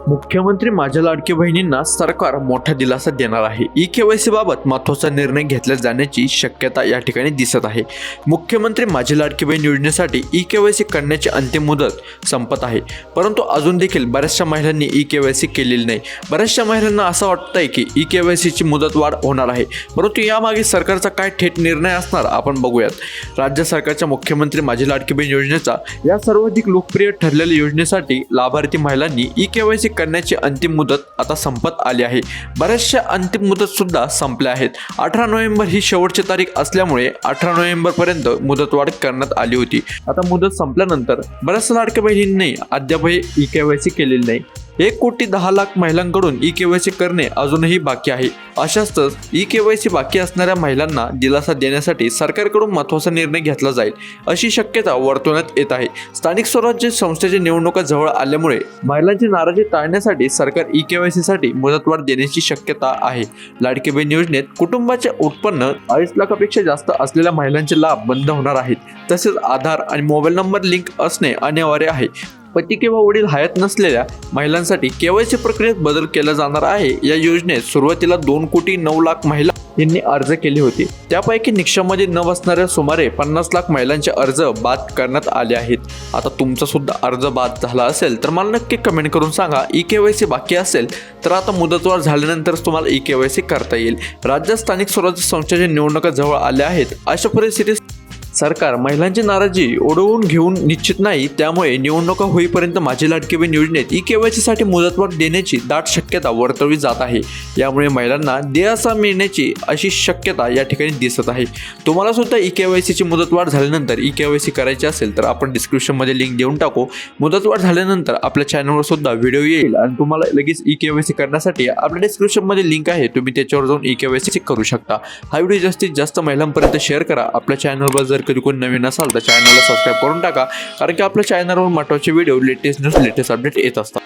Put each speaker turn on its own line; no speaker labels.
मुख्यमंत्री माझ्या लाडकी बहिणींना सरकार मोठा दिलासा देणार आहे. ई केवायसी बाबत महत्त्वाचा निर्णय घेतला जाण्याची शक्यता या ठिकाणी दिसत आहे. मुख्यमंत्री माझी लाडकी बहीण योजनेसाठी ई केवायसी करण्याची अंतिम मुदत संपत आहे. परंतु अजून देखील बऱ्याचशा महिलांनी ई केवायसी केलेली नाही. बऱ्याचशा महिलांना असं वाटतंय की ई केवायसीची मुदत वाढ होणार आहे. परंतु यामागे सरकारचा काय थेट निर्णय असणार आपण बघूयात. राज्य सरकारच्या मुख्यमंत्री माझी लाडकी बहीण योजनेचा या सर्वाधिक लोकप्रिय ठरलेल्या योजनेसाठी लाभार्थी महिलांनी ई केवायसी करण्याची अंतिम मुदत आता संपत आली आहे. बऱ्याचशा अंतिम मुदत सुद्धा संपल्या आहेत. अठरा नोव्हेंबर ही शेवटची तारीख असल्यामुळे अठरा नोव्हेंबर पर्यंत मुदतवाढ करण्यात आली होती. आता मुदत संपल्यानंतर बऱ्याचशा लाडक्या बहिणींनी अद्यापही ई केवायसी केलेली नाही. एक कोटी दहा लाख महिलांकडून ई केवायसी करणे अजूनही बाकी आहे. अशाच ई केवायसी बाकी असणाऱ्या महिलांना दिलासा देण्यासाठी सरकारकडून महत्त्वाचा निर्णय घेतला जाईल अशी शक्यता वर्तवण्यात येत आहे. स्थानिक स्वराज्य संस्थेच्या निवडणुका जवळ आल्यामुळे महिलांची नाराजी टाळण्यासाठी सरकार ई केवायसीसाठी मुदतवाढ देण्याची शक्यता आहे. लाडकी बहीण योजनेत कुटुंबाचे उत्पन्न अडीच लाखापेक्षा जास्त असलेल्या महिलांचे लाभ बंद होणार आहेत. तसेच आधार आणि मोबाईल नंबर लिंक असणे अनिवार्य आहे. पती किंवा वडील हयात नसलेल्या महिलांसाठी केवायसी प्रक्रियेत बदल केला जाणार आहे. या योजनेत सुरुवातीला दोन कोटी नऊ लाख महिला यांनी अर्ज केले होते. त्यापैकी निकषामध्ये न बसणाऱ्या सुमारे पन्नास लाख महिलांचे अर्ज बाद करण्यात आले आहेत. आता तुमचा सुद्धा अर्ज बाद झाला असेल तर मला नक्की कमेंट करून सांगा. ई के वाय सी बाकी असेल तर आता मुदतवाढ झाल्यानंतरच तुम्हाला ई के वाय सी करता येईल. राज्यात स्थानिक स्वराज्य संस्थेच्या निवडणुका जवळ आल्या आहेत. अशा परिस्थितीत सरकार महिलांची नाराजी ओढवून घेऊन निश्चित नाही त्यामुळे निवडणुका होईपर्यंत माझी लाडकी बहीण योजनेत ई केवायसीसाठी मुदतवाढ देण्याची दाट शक्यता वर्तवली जात आहे. यामुळे महिलांना दिलासा मिळण्याची अशी शक्यता या ठिकाणी दिसत आहे. तुम्हाला सुद्धा ई केवायसीची मुदतवाढ झाल्यानंतर ई केवायसी करायची असेल तर आपण डिस्क्रिप्शनमध्ये लिंक देऊन टाकू. मुदतवाढ झाल्यानंतर आपल्या चॅनलवर सुद्धा व्हिडिओ येईल आणि तुम्हाला लगेच ई केवायसी करण्यासाठी आपल्या डिस्क्रिप्शनमध्ये लिंक आहे तुम्ही त्याच्यावर जाऊन ई केवायसी करू शकता. हा व्हिडिओ जास्तीत जास्त महिलांपर्यंत शेअर करा. आपल्या चॅनलवर जर कधी कोणी नवीन असाल तर चॅनलला सबस्क्राईब करून टाका. कारण की आपल्या चॅनलवर महत्त्वाचे video latest news latest update येत असतात.